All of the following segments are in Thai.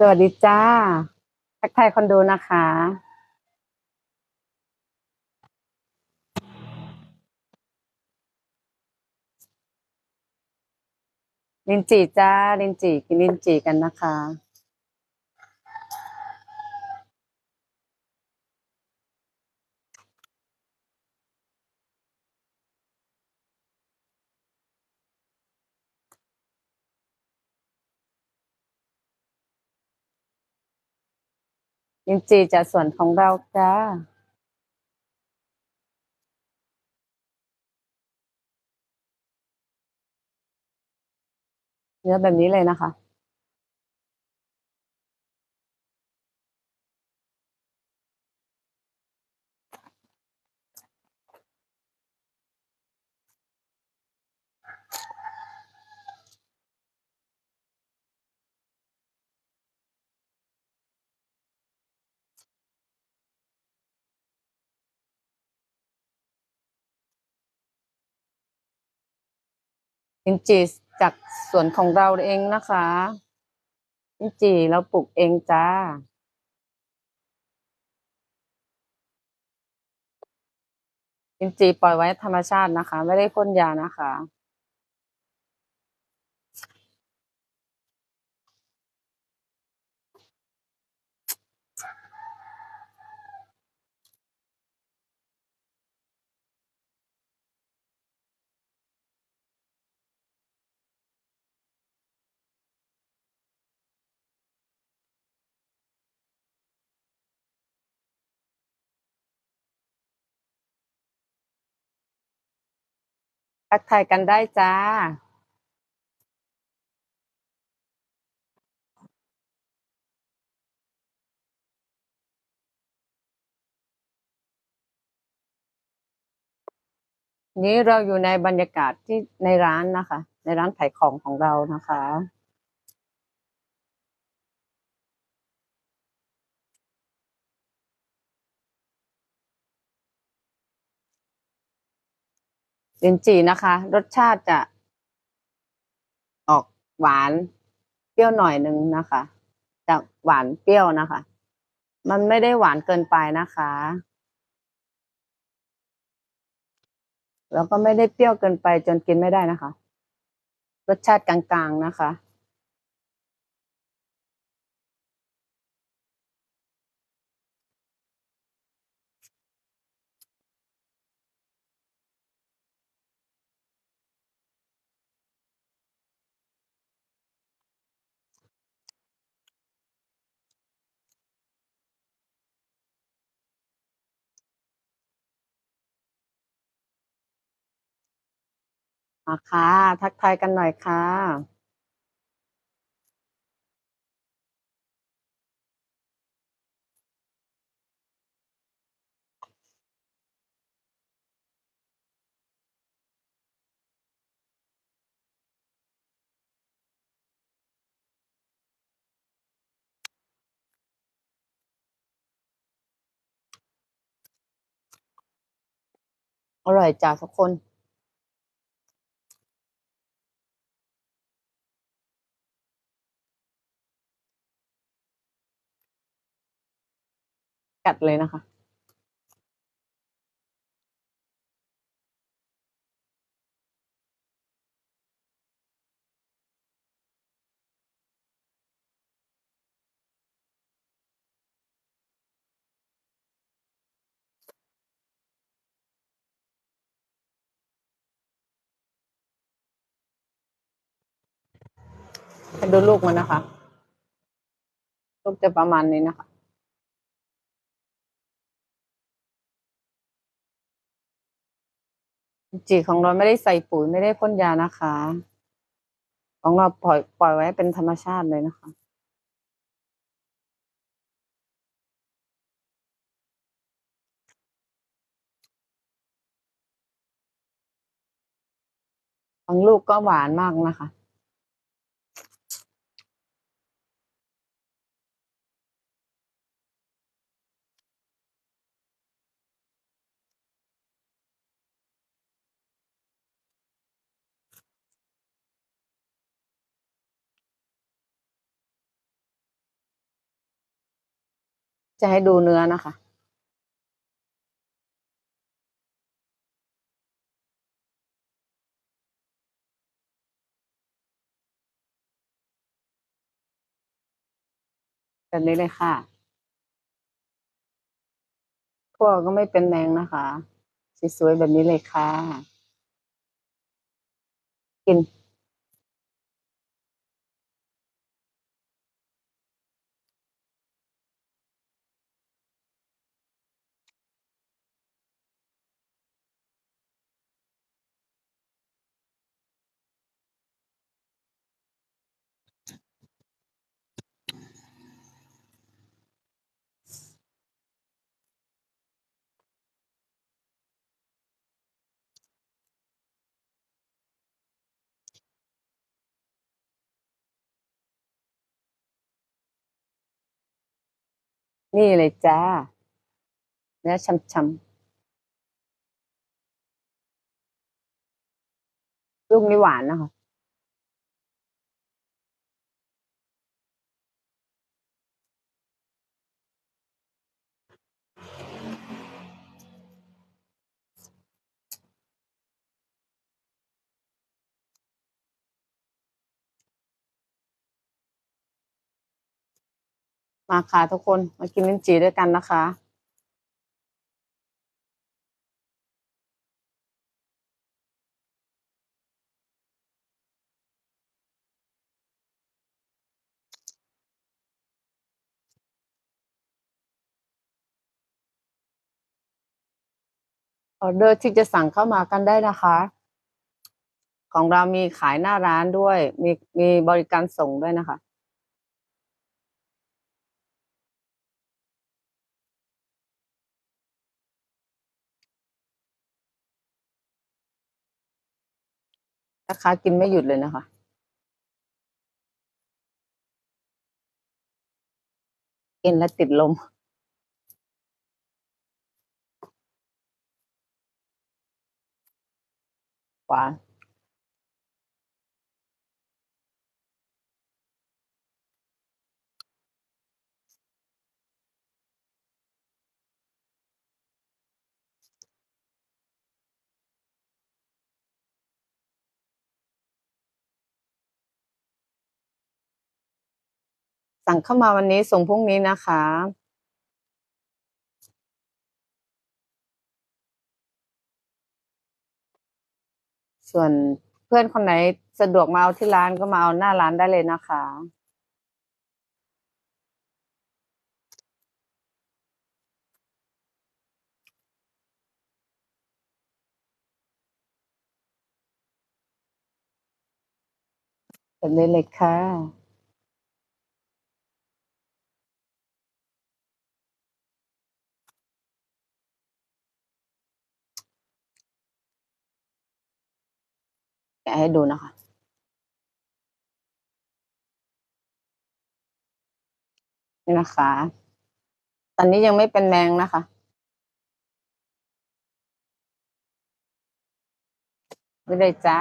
สวัสดีจ้า ทักทายคนดูนะคะ ลินจีจ้า ลินจีกินลินจีกันนะคะ อินจีจากส่วนของเราจ้าเนื้อแบบนี้เลยนะคะ อินจีจากสวนของเราเองนะคะอินจีเราปลูกเองจ้าอินจีปล่อยไว้ธรรมชาตินะคะ ไม่ได้พ่นยานะคะ ทักทายกันได้จ้า นี้เราอยู่ในบรรยากาศที่ในร้านนะคะ ในร้านขายของของเรานะคะ ลินจีนะคะ รสชาติจะออกหวานเปรี้ยวหน่อยนึงนะคะจะหวานเปรี้ยวนะคะ มันไม่ได้หวานเกินไปนะคะ แล้วก็ไม่ได้เปรี้ยวเกินไปจนกินไม่ได้นะคะ รสชาติกลางๆนะคะ มาค่ะ ทักทายกันหน่อยค่ะอร่อยจ้าทุกคน กัดเลยนะคะ ดูลูกมันนะคะ ลูกจะประมาณนี้นะคะ จีของเราไม่ได้ใส่ปุ๋ยไม่ได้พ่นยานะคะ ของเราปล่อยปล่อยไว้เป็นธรรมชาติเลยนะคะของลูกก็หวานมากนะคะ จะให้ดูเนื้อนะคะ แบบนี้เลยค่ะทั่วก็ไม่เป็นแมงนะคะ สวยๆแบบนี้เลยค่ะ กิน นี่เลยจ้าเนื้อช้ำๆลูกนี่หวานนะคะ มาค่ะทุกคนมากินลิ้นจี่ด้วยกันนะคะ ออเดอร์ที่จะสั่งเข้ามากันได้นะคะ ของเรามีขายหน้าร้านด้วย มีมีบริการส่งด้วยนะคะ ราคากินไม่หยุดเลยนะคะ กินแล้วติดลม หวาน สั่งเข้ามาวันนี้ส่งพรุ่งนี้นะคะ ส่วนเพื่อนคนไหนสะดวกมาเอาที่ร้านก็มาเอาหน้าร้านได้เลยนะคะแบบนี้เลยค่ะ แกะให้ดูนะคะ นี่นะคะ ตอนนี้ยังไม่เป็นแมงนะคะ ไม่ได้จ้า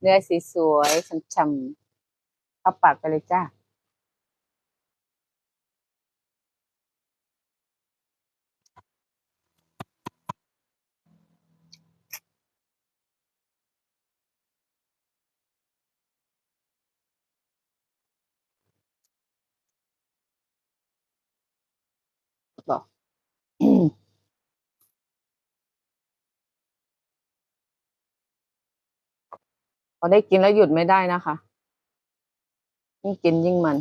เนื้อสีสวยฉ่ำๆเข้าปากไปเลยจ้า บอก พอได้กินแล้วหยุดไม่ได้นะคะยิ่งกินยิ่งมัน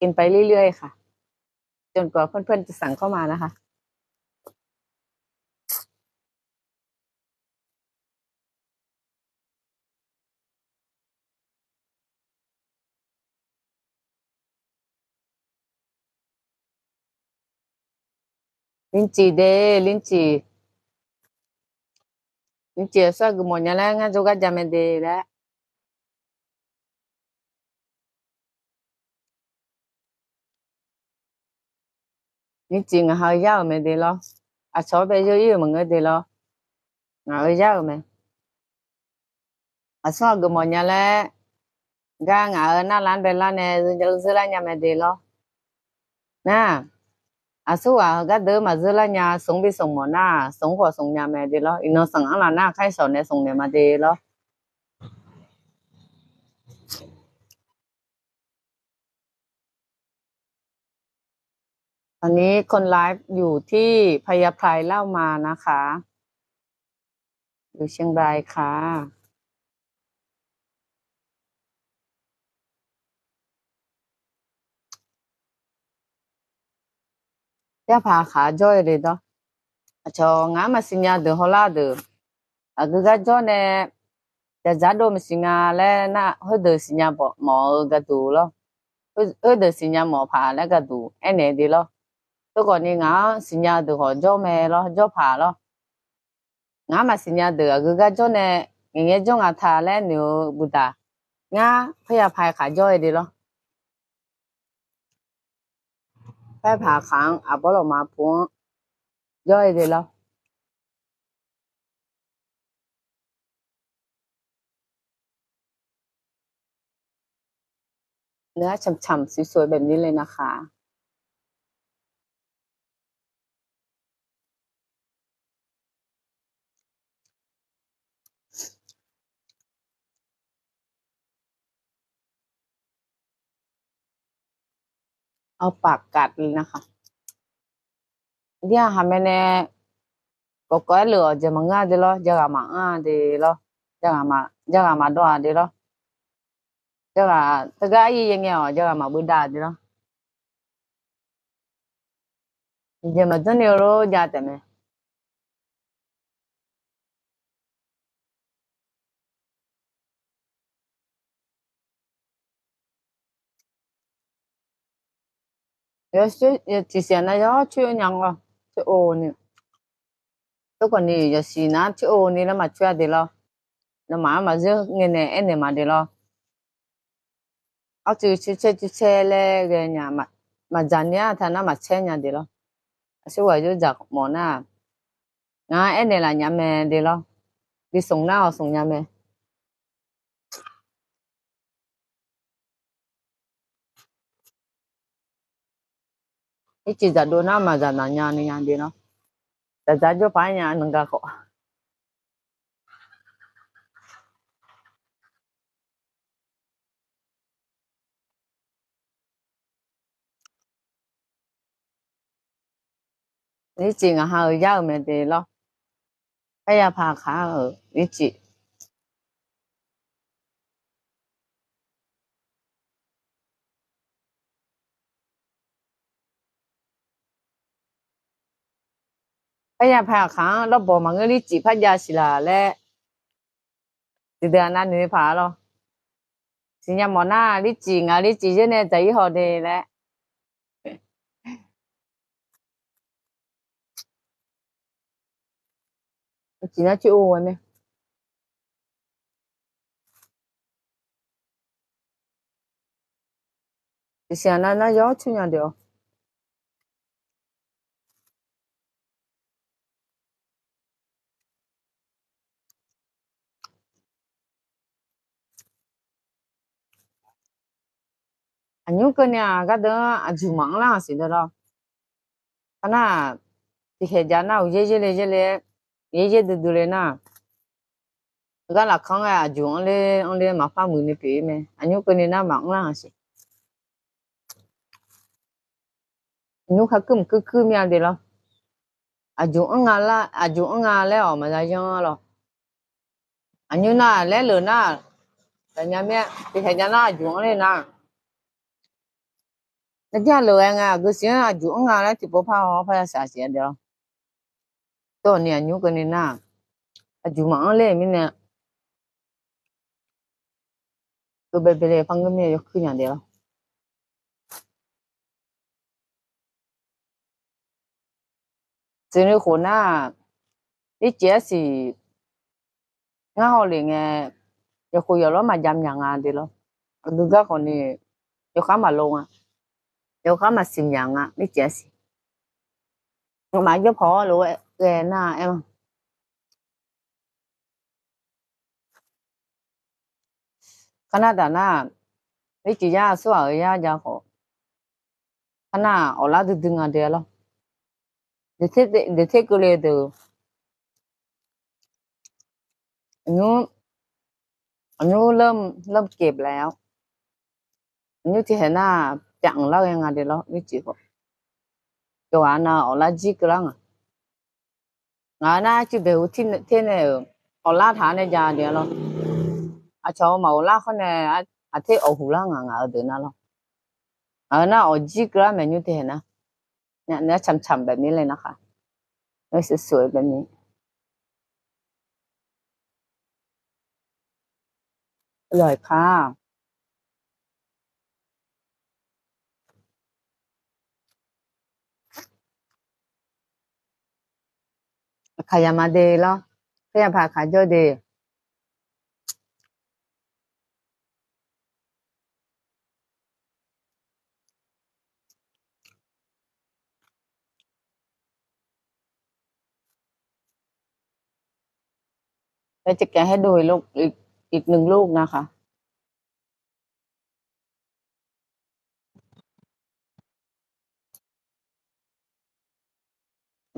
กินไปเรื่อยๆค่ะ จนกว่าเพื่อนๆจะสั่งเข้ามานะคะ ลิ้นจี่เดลิ้นจี่ลิ้นจี่ซะกุโมญแล้วงั้นจุกจามเดแล้วลิ้นจี่งาเฮายาวเมเดลออะชอเบเย อาสุว่าก็เดินมาเจอละเนี่ยสงไปสงมาหน้าสงหัวส่งยาแม่เดีแล้วอีน้องสังอะไรหน้าใครสอนเนี่ยสงเนี่ยมาเดีแล้วตอนนี้คนไลฟ์อยู่ที่พยาไพรเล่ามานะคะ อยู่เชียงรายค่ะ ရဖာခါကြောရလေတော့အချောငါမစညာဒဟလာဒအဂဂကြောနေတဇာဒိုမစညာလဲနာဟဒစညာပေါ့မောကတူလောဟဒစညာမောဖာလဲကတူအဲ့နေဒီလောတော့ကောနေငါစညာဒဟကြောမဲလောကြောဖာလောငါမစညာဒအဂဂကြောနေငငယ်ကြောငါထားလဲညဘူတာငါဖရဖိုင် ไปผ่าค้างอาบอลออกมาพว该爬扛阿波罗马坡，要一点了。เนื้อฉ่ำๆสวยๆแบบนี้เลยนะคะ เอาปากกัดเลยนะคะเนี่ยค่ะแม่แน่ก็ก็เหลือจะมังงาเดลอจะกามาอ่าเดลอจะกามาจะกามาดอเดลอจะกาตะกาอียังไงอ๋อจะกามาบุดาเดลอจะมาตันเนโรญาแต่แม่เดี๋ยวช่วยที่เสียนะย 有有之前呢，有去娘啊，去哦呢。都 còn ờ, đi giờ xí na chứ ô ni là mà chưa đi lo. Nó má mà giữ nghe nè em nè mà đi lo. Ở chứ chứ chứ chứ xe lê cái nhà mà mà dàn nhà thằng nó mà xe nhà đi lo. Sẽ vậy chứ giặc món à à em là nhà mẹ đi lo. Đi sống nào sống nhà mẹ. chỉ giờ đồ nào mà giờ nào nhà này đi nó giờ giờ cho phải nhà nâng cao khó ý chị ngà hơi giao mình đi lo bây giờ phá khá ở chị 哎呀，拍看，老婆嘛，我你只拍家是啦嘞，就得那女拍咯。新加坡那，你只啊，你只现在在以后的嘞。chỉ nó chịu rồi mẹ thì xe nó nó gió chứ nhà được nhiều cái nè, cái đó chú mong là gì đó đó cái na thì khi giờ nào dễ dễ lệ dễ lệ dễ dễ đồ được lệ na cái là không ai chú ông lệ ông lệ mà phát mùi này bị mẹ anh nhiêu cái này na mong là gì nhiêu khác cũng cứ cứ miao đi lo à chú ông ngà là à chú ông à lẽ mà ra cho lo anh nhiêu na lẽ lừa na cái nhà mẹ thì khi giờ na chú ông lệ na တကြလိုအငါကစင်အကျူငါလည်းဒီပေါ်ဖာဟောဖာဆာစီတယ်တော့နေညုကနေနာအကျူမအောင်လေမင်းနဲ့ตัวเบเนี่ยก็แบบเลยฟังก็ไม่ยกขึ้นอย่างเดียวจีนี่คนน่ะนี่เจ้าสิงาเขาเลยไงยกคุยแล้วมายำอย่างงานเดียวดูก็คนนี้ยกข้ามาลงอะ เดี๋ยวเขามาสิมยังอะไม่เจอสิหมายก็พอหรอแกน้าเอ็มขนาดหน้าไม่จียาสัวเอียจะขอขนาดอลาดุดึงอะเดลเดเทเดเทกุเลยเดูอันนู้อันนู้เริ่มเริ่มเก็บแล้วอันนู้ที่เห็นหน้า chẳng lâu em ngà để lâu đi chỉ có cho anh nào là gì cái lăng ngà na chỉ biểu thiên thiên này ở la thả này già để lâu à cháu mà ở la con này à à thế ở hồ la ngà ngà ở đây na lâu à na ở gì cái lăng mình như thế na nè nè chậm chậm แบบนี้เลยนะคะ nó sẽ sửa แบบนี้ lời kha ค่ะขายามาเดย์เหรอขายาพาขายเจอเดย์แล้วจะแกะให้ดูลูกอีกอีกหนึ่งลูกนะคะ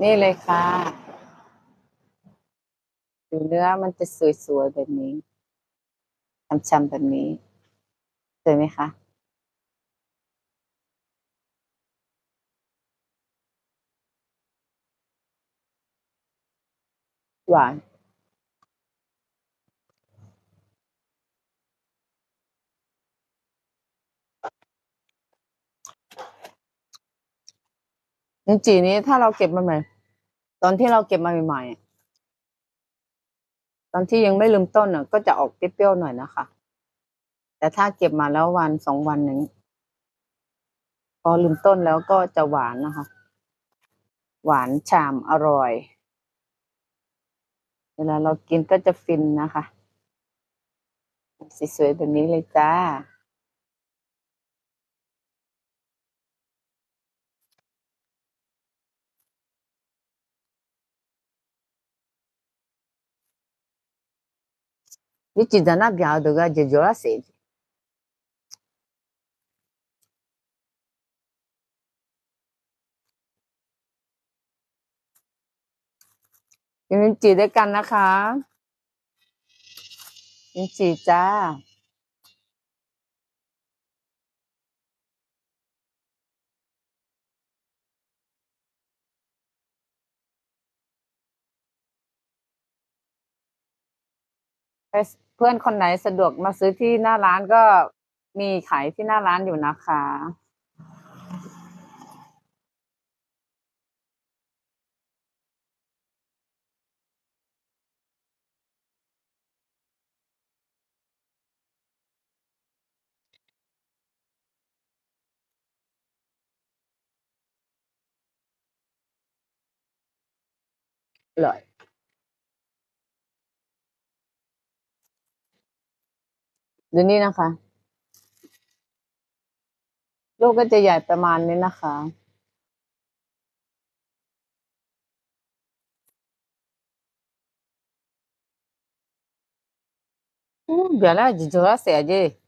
นี่เลยค่ะ ดูเนื้อมันจะสวยๆแบบนี้ฉ่ำๆแบบนี้สวยไหมคะหวานลิ้นจี่นี้ถ้าเราเก็บมาใหม่ ตอนที่เราเก็บมาใหม่ๆ ตอนที่ยังไม่ลืมต้นอะ ก็จะออกเปรี้ยวๆหน่อยนะคะ แต่ถ้าเก็บมาแล้ววันสองวันนึงพอลืมต้นแล้วก็จะหวานนะคะ หวานฉ่ำอร่อย เวลาเรากินก็จะฟินนะคะ สวยๆแบบนี้เลยจ้า nitidana viado ga jejola sede. Eu não te ด้วยกันนะคะ เพื่อนคนไหนสะดวกมาซื้อที่หน้าร้านก็มีขายที่หน้าร้านอยู่นะคะอ เดี๋ยวนี้นะคะลูกก็จะใหญ่ประมาณนี้นะคะ Mm, biala jijora se aje. เ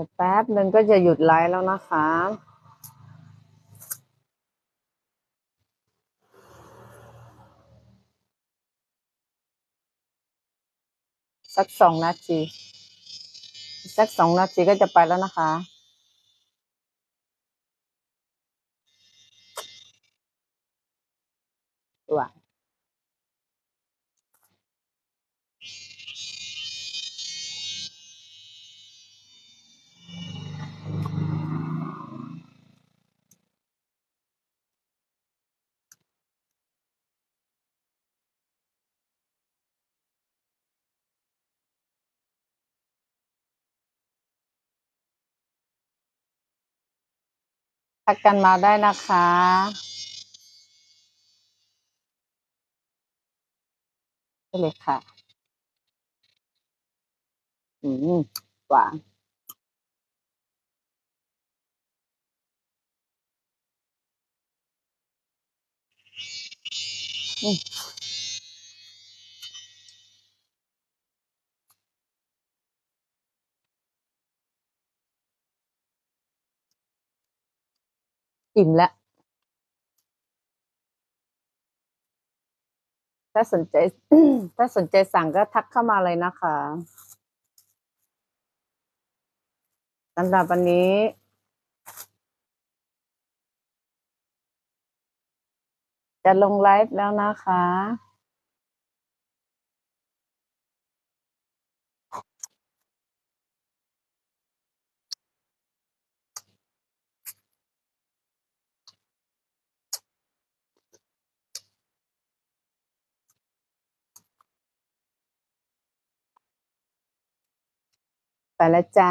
ดี๋ยวแป๊บนึงก็จะหยุดไลฟ์แล้วนะคะสักสองนาที สักสองนาทีก็จะไปแล้วนะคะ ทักกันมาได้นะคะไปเลยค่ะ อืมหวานอืม อิ่มแล้วถ้าสนใจ ถ้าสนใจสั่งก็ทักเข้ามาเลยนะคะสำหรับวันนี้ จะลงไลฟ์แล้วนะคะ ไปแล้วจ้า